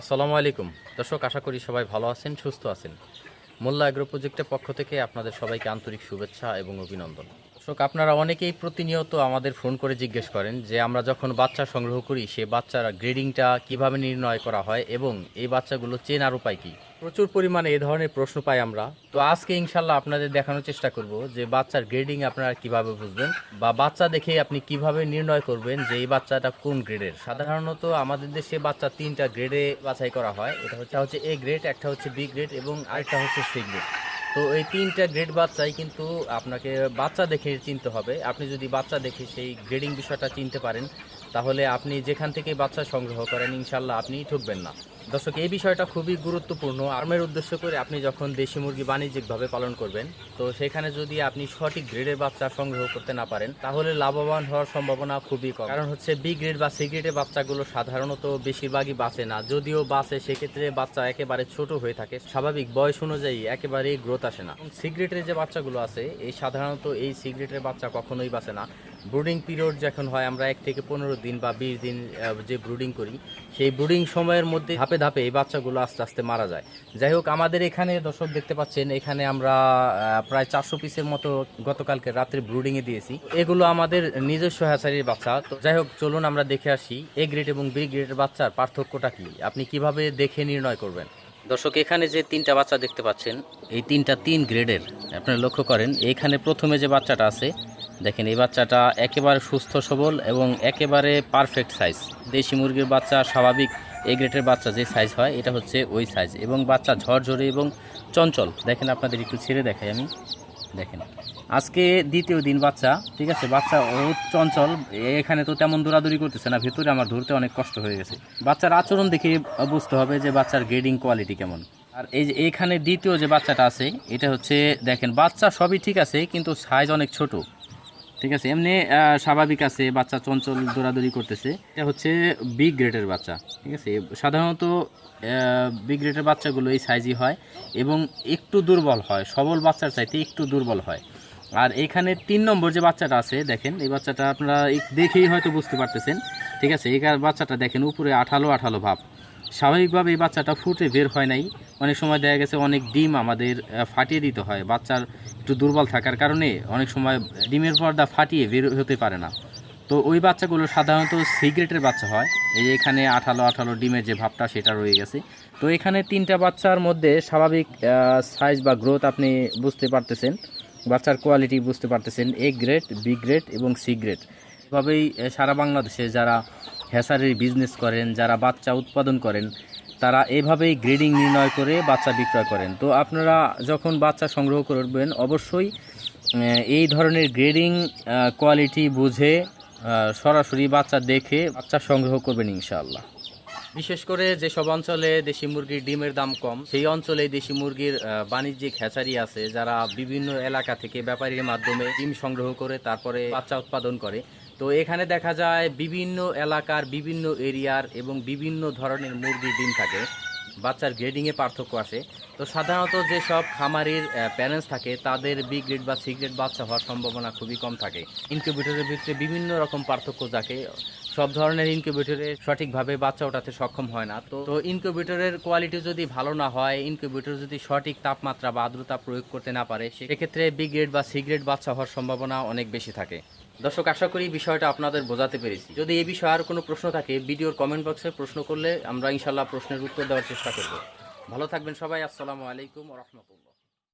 আসসালামু আলাইকুম। দর্শক, আশা করি সবাই ভালো আছেন, সুস্থ আছেন। মোল্লা অ্যাগ্রো প্রজেক্টের পক্ষ থেকে আপনাদের সবাইকে আন্তরিক শুভেচ্ছা এবং অভিনন্দন। দর্শক, আপনারা অনেকেই প্রতিনিয়ত আমাদের ফোন করে জিজ্ঞেস করেন যে আমরা যখন বাচ্চা সংগ্রহ করি, সে বাচ্চার গ্রেডিংটা কীভাবে নির্ণয় করা হয় এবং এই বাচ্চাগুলো চেনার উপায় কি? প্রচুর পরিমাণে এ ধরনের প্রশ্ন পাই আমরা। তো আজকে ইনশাল্লাহ আপনাদের দেখানোর চেষ্টা করব যে বাচ্চার গ্রেডিং আপনারা কীভাবে বুঝবেন বা বাচ্চা দেখে আপনি কীভাবে নির্ণয় করবেন যে এই বাচ্চাটা কোন গ্রেডের। সাধারণত আমাদের দেশে বাচ্চা তিনটা গ্রেডে বাছাই করা হয়। এটা হচ্ছে হচ্ছে এ গ্রেড, একটা হচ্ছে বি গ্রেড এবং আরেকটা হচ্ছে সি গ্রেড। তো এই তিনটা গ্রেড বাচ্চাই কিন্তু আপনাকে বাচ্চা দেখে চিনতে হবে। আপনি যদি বাচ্চা দেখে সেই গ্রেডিং বিষয়টা চিনতে পারেন, তাহলে আপনি যেখান থেকে বাচ্চা সংগ্রহ করেন, ইনশাল্লাহ আপনি ঠুকবেন না। দর্শক, এই বিষয়টা খুবই গুরুত্বপূর্ণ। আর্মের উদ্দেশ্য করে আপনি যখন দেশি মুরগি বাণিজ্যিকভাবে পালন করবেন, তো সেখানে যদি আপনি সঠিক গ্রেডের বাচ্চা সংগ্রহ করতে না পারেন, তাহলে লাভবান হওয়ার সম্ভাবনা খুবই কম। কারণ হচ্ছে বি গ্রেড বা সি গ্রেডের বাচ্চাগুলো সাধারণত বেশিরভাগই বাঁচে না। যদিও বাঁচে, সেক্ষেত্রে বাচ্চা একেবারে ছোট হয়ে থাকে। স্বাভাবিক বয়স অনুযায়ী একেবারেই গ্রোথ আসে না। সিগারেটের যে বাচ্চাগুলো আছে, এই সাধারণত এই সিগারেটের বাচ্চা কখনোই বাঁচে না। ব্রুডিং পিরিয়ড যখন হয়, আমরা এক থেকে পনেরো দিন বা বিশ দিন যে ব্রুডিং করি, সেই ব্রুডিং সময়ের মধ্যে ধাপে ধাপে এই বাচ্চাগুলো আস্তে আস্তে মারা যায়। যাই হোক, আমাদের এখানে দর্শক দেখতে পাচ্ছেন, এখানে আমরা প্রায় চারশো পিসের মতো গতকালকে রাত্রে ব্রুডিংয়ে দিয়েছি। এগুলো আমাদের নিজস্ব হ্যাচারির বাচ্চা। তো যাই হোক, চলুন আমরা দেখে আসি এ গ্রেড এবং বি গ্রেডের বাচ্চার পার্থক্যটা কি? আপনি কীভাবে দেখে নির্ণয় করবেন? দর্শক, এখানে যে তিনটা বাচ্চা দেখতে পাচ্ছেন, এই তিনটা তিন গ্রেডের, আপনারা লক্ষ্য করেন, এখানে প্রথমে যে বাচ্চাটা আছে, দেখেন এই বাচ্চাটা একেবারে সুস্থ, সবল এবং একেবারে পারফেক্ট সাইজ। দেশি মুরগির বাচ্চা, স্বাভাবিক এই গ্রেডের বাচ্চা যে সাইজ হয়, এটা হচ্ছে ওই সাইজ এবং বাচ্চা ঝরঝরে এবং চঞ্চল। দেখেন আপনাদের একটু ছেড়ে দেখাই আমি। দেখেন। আজকে দ্বিতীয় দিন বাচ্চা, ঠিক আছে? বাচ্চা ও চঞ্চল, এখানে তো তেমন দৌড়াদৌড়ি করতেছে না, ভেতরে আমার ধরতে অনেক কষ্ট হয়ে গেছে। বাচ্চার আচরণ দেখে বুঝতে হবে যে বাচ্চার গ্রেডিং কোয়ালিটি কেমন। আর এই যে এখানে দ্বিতীয় যে বাচ্চাটা আছে, এটা হচ্ছে, দেখেন, বাচ্চা সবই ঠিক আছে, কিন্তু সাইজ অনেক ছোট। ঠিক আছে? এমনি স্বাভাবিক আছে, বাচ্চা চঞ্চল দৌড়াদৌড়ি করতেছে। এটা হচ্ছে বিগ গ্রেডের বাচ্চা, ঠিক আছে? সাধারণত বিগ গ্রেডের বাচ্চাগুলো এই সাইজই হয় এবং একটু দুর্বল হয়, সবল বাচ্চার চাইতে একটু দুর্বল হয়। আর এখানে তিন নম্বর যে বাচ্চাটা আছে, দেখেন, এই বাচ্চাটা আপনারা দেখেই হয়তো বুঝতে পারতেছেন, ঠিক আছে? এই বাচ্চাটা দেখেন, উপরে আঠালো আঠালো ভাব। স্বাভাবিকভাবে এই বাচ্চাটা ফুটে বের হয় নাই। অনেক সময় দেখা গেছে অনেক ডিম আমাদের ফাটিয়ে দিতে হয়। বাচ্চার একটু দুর্বল থাকার কারণে অনেক সময় ডিমের পর্দা ফাটিয়ে বের হতে পারে না। তো ওই বাচ্চাগুলো সাধারণত সিগারেটের বাচ্চা হয়। এই যে এখানে আঠালো আঠালো ডিমের যে ভাবটা, সেটা রয়ে গেছে। তো এখানে তিনটা বাচ্চার মধ্যে স্বাভাবিক সাইজ বা গ্রোথ আপনি বুঝতে পারতেছেন। বাচ্চার কোয়ালিটি বুঝতে পারতেছেন এ গ্রেড বি গ্রেড এবং সি গ্রেড এভাবেই সারা বাংলাদেশে যারা হ্যাসারির বিজনেস করেন, যারা বাচ্চা উৎপাদন করেন, তারা এভাবেই গ্রেডিং নির্ণয় করে বাচ্চা বিক্রয় করেন। তো আপনারা যখন বাচ্চা সংগ্রহ করবেন, অবশ্যই এই ধরনের গ্রেডিং কোয়ালিটি বুঝে সরাসরি বাচ্চা দেখে বাচ্চা সংগ্রহ করবেন ইনশাআল্লাহ। বিশেষ করে যেসব অঞ্চলে দেশি মুরগির ডিমের দাম কম, সেই অঞ্চলে দেশি মুরগির বাণিজ্যিক হ্যাচারি আছে যারা বিভিন্ন এলাকা থেকে ব্যাপারীর মাধ্যমে ডিম সংগ্রহ করে তারপরে বাচ্চা উৎপাদন করে। তো এখানে দেখা যায় বিভিন্ন এলাকার বিভিন্ন এরিয়ার এবং বিভিন্ন ধরনের মুরগির ডিম থাকে। বাচ্চার গ্রেডিংয়ে পার্থক্য আসে তো সাধারণত যেসব খামারির প্যারেন্টস থাকে, তাদের বি গ্রেড বা সি গ্রেড বাচ্চা হওয়ার সম্ভাবনা খুবই কম থাকে। ইনকিউবেটরের ভিতরে বিভিন্ন রকম পার্থক্য থাকে সব ধরনের ইনকিউবেটরে সঠিকভাবে বাচ্চা ওঠাতে সক্ষম হয় না। তো তো ইনকিউবেটরের কোয়ালিটি যদি ভালো না হয় ইনকিউবেটর যদি সঠিক তাপমাত্রা বা আর্দ্রতা প্রয়োগ করতে না পারে, সেক্ষেত্রে বি গ্রেড বা সি গ্রেড বাচ্চা হওয়ার সম্ভাবনা অনেক বেশি থাকে। দর্শক, আশা করি বিষয়টা আপনাদের বোঝাতে পেরেছি। যদি এই বিষয়ে আর কোনো প্রশ্ন থাকে, ভিডিওর কমেন্ট বক্সে প্রশ্ন করলে আমরা ইনশাল্লাহ প্রশ্নের উত্তর দেওয়ার চেষ্টা করব। ভালো থাকবেন সবাই, আসসালামু আলাইকুম রহমতুল্লাহ।